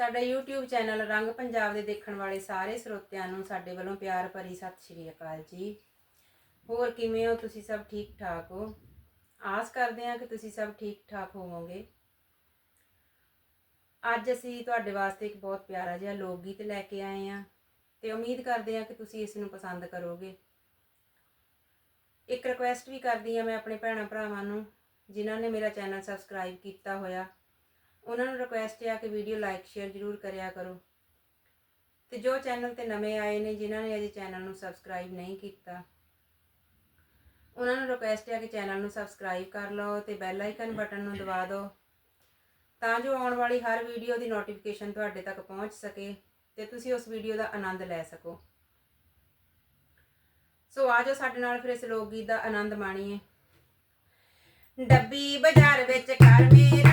ਸਾਡਾ YouTube channel ਰੰਗ ਪੰਜਾਬ ਦੇ ਦੇਖਣ ਵਾਲੇ ਸਾਰੇ ਸਰੋਤਿਆਂ ਨੂੰ ਸਾਡੇ ਵੱਲੋਂ ਪਿਆਰ ਭਰੀ ਸਤਿ ਸ਼੍ਰੀ ਅਕਾਲ ਜੀ। ਹੋਰ ਕਿਵੇਂ ਹੋ ਤੁਸੀਂ ਸਭ ਠੀਕ ਠਾਕ ਹੋ? ਆਸ ਕਰਦੇ ਹਾਂ ਕਿ ਤੁਸੀਂ ਸਭ ਠੀਕ ਠਾਕ ਹੋਵੋਗੇ। ਅੱਜ ਅਸੀਂ ਤੁਹਾਡੇ ਵਾਸਤੇ ਇੱਕ ਬਹੁਤ ਪਿਆਰਾ ਜਿਹਾ ਲੋਕ ਗੀਤ ਲੈ ਕੇ ਆਏ ਹਾਂ ਤੇ ਉਮੀਦ ਕਰਦੇ ਹਾਂ ਕਿ ਤੁਸੀਂ ਇਸ ਨੂੰ ਪਸੰਦ ਕਰੋਗੇ। ਇੱਕ ਰਿਕੁਐਸਟ ਵੀ ਕਰਦੀ ਹਾਂ ਮੈਂ ਆਪਣੇ ਭੈਣਾਂ ਭਰਾਵਾਂ ਨੂੰ, ਜਿਨ੍ਹਾਂ ਨੇ ਮੇਰਾ ਚੈਨਲ ਸਬਸਕ੍ਰਾਈਬ ਕੀਤਾ ਹੋਇਆ ਉਹਨਾਂ ਨੂੰ ਰਿਕੁਐਸਟ ਹੈ ਕਿ ਵੀਡੀਓ ਲਾਈਕ ਸ਼ੇਅਰ ਜ਼ਰੂਰ ਕਰਿਆ ਕਰੋ। ਤੇ ਜੋ ਚੈਨਲ ਤੇ ਨਵੇਂ ਆਏ ਨੇ, ਜਿਨ੍ਹਾਂ ਨੇ ਅਜੇ ਚੈਨਲ ਨੂੰ ਸਬਸਕ੍ਰਾਈਬ ਨਹੀਂ ਕੀਤਾ, ਉਹਨਾਂ ਨੂੰ ਰਿਕੁਐਸਟ ਹੈ ਕਿ ਚੈਨਲ ਨੂੰ ਸਬਸਕ੍ਰਾਈਬ ਕਰ ਲਓ ਤੇ ਬੈਲ ਆਈਕਨ ਬਟਨ ਨੂੰ ਦਬਾ ਦਿਓ, ਤਾਂ ਜੋ ਆਉਣ ਵਾਲੀ ਹਰ ਵੀਡੀਓ ਦੀ ਨੋਟੀਫਿਕੇਸ਼ਨ ਤੁਹਾਡੇ ਤੱਕ ਪਹੁੰਚ ਸਕੇ ਤੇ ਤੁਸੀਂ ਉਸ ਵੀਡੀਓ ਦਾ ਆਨੰਦ ਲੈ ਸਕੋ। ਸੋ ਆਜੋ ਸਾਡੇ ਨਾਲ ਫਿਰ ਇਸ ਲੋਕ ਗੀਤ ਦਾ ਆਨੰਦ ਮਾਣੀਏ। ਡੱਬੀ ਬਾਜ਼ਾਰ ਵਿੱਚ ਕਰ ਮੇਰਾ